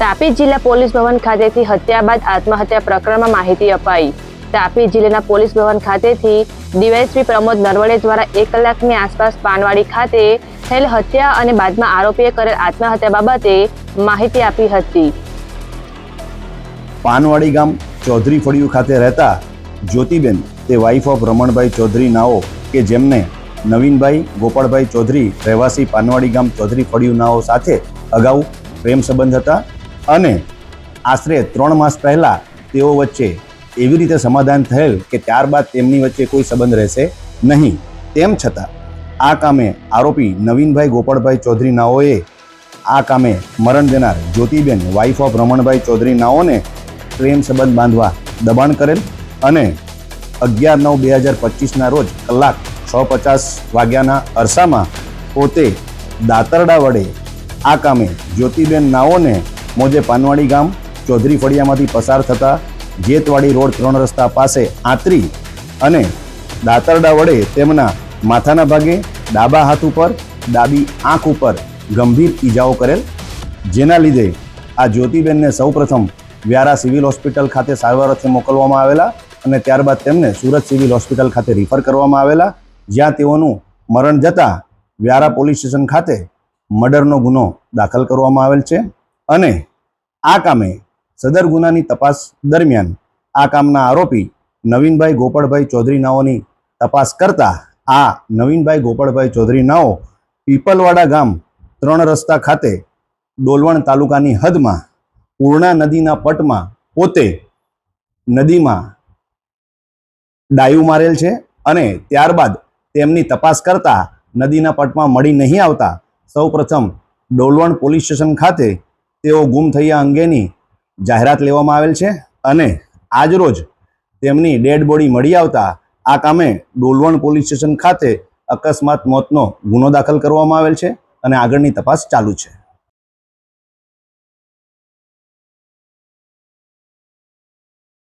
તાપી જિલ્લા પોલીસ ભવન ખાતેથી હત્યા બાદ આત્મહત્યા પ્રકરણમાં માહિતી અપાઈ. તાપી જિલ્લાના પોલીસ ભવન ખાતેથી ડીવાયએસપી પ્રમોદ નરવડે દ્વારા એક કલાકની આસપાસ પાનવાડી ખાતે થયેલ હત્યા અને બાદમાં આરોપીએ કરેલ આત્મહત્યા બાબતે માહિતી આપી હતી. પાનવાડી ગામ ચૌધરી ફળિયું ખાતે રહેતા જ્યોતિબેન, તે વાઇફ ઓફ રમણભાઈ ચૌધરી નાઓ કે જેમને નવીનભાઈ ગોપાળભાઈ ચૌધરી, રહેવાસી પાનવાડી ગામ ચૌધરી ફળિયું નાઓ સાથે અગાઉ પ્રેમ સંબંધ હતા અને આશરે ત્રણ માસ પહેલાં તેઓ વચ્ચે એવી રીતે સમાધાન થયેલ કે ત્યારબાદ તેમની વચ્ચે કોઈ સંબંધ રહેશે નહીં. તેમ છતાં, આ કામે આરોપી નવીનભાઈ ગોપાળભાઈ ચૌધરી નાઓએ આ કામે મરણ જનાર જ્યોતિબેન વાઇફ ઓફ રમણભાઈ ચૌધરી નાઓને પ્રેમ સંબંધ બાંધવા દબાણ કરેલ અને અગિયાર નવ બે હજાર પચીસના રોજ કલાક છ પચાસ વાગ્યાના અરસામાં પોતે દાતરડા વડે આ કામે જ્યોતિબેન નાઓને મોજે પાનવાડી ગામ, ચૌધરી ફળિયામાંથી પસાર થતા જેતવાડી રોડ ત્રણ રસ્તા પાસે આંતરી અને દાતરડા વડે તેમના માથાના ભાગે ડાબા હાથ ઉપર, ડાબી આંખ ઉપર ગંભીર ઈજાઓ કરેલ. જેના લીધે આ જ્યોતિબેનને સૌપ્રથમ વ્યારા સિવિલ હોસ્પિટલ ખાતે સારવાર અર્થે મોકલવામાં આવેલા અને ત્યારબાદ તેમને સુરત સિવિલ હોસ્પિટલ ખાતે રિફર કરવામાં આવેલા. જ્યાં તેઓનું મરણ જતાં વ્યારા પોલીસ સ્ટેશન ખાતે મર્ડરનો ગુનો દાખલ કરવામાં આવેલ છે. અને આ કામે સદર ગુનાની તપાસ દરમિયાન આ કામના આરોપી નવીનભાઈ ગોપાળભાઈ ચૌધરી નાઓની તપાસ કરતા આ નવીનભાઈ ગોપાળભાઈ ચૌધરી નાઓ પીપલવાડા ગામ ત્રણ રસ્તા ખાતે ડોલવણ તાલુકાની હદમાં પૂર્ણા નદીના પટમાં પોતે નદીમાં ડાયું મારેલ છે અને ત્યારબાદ તેમની તપાસ કરતા નદીના પટમાં મળી નહીં આવતા સૌપ્રથમ ડોલવણ પોલીસ સ્ટેશન ખાતે તેઓ ગુમ થયા અંગેની જાહેરાત લેવામાં આવેલ છે અને આજરોજ તેમની ડેડ બોડી મળી આવતા આ કામે ડોલવણ પોલીસ સ્ટેશન ખાતે અકસ્માત મોતનો ગુનો દાખલ કરવામાં આવેલ છે અને આગળની તપાસ ચાલુ છે.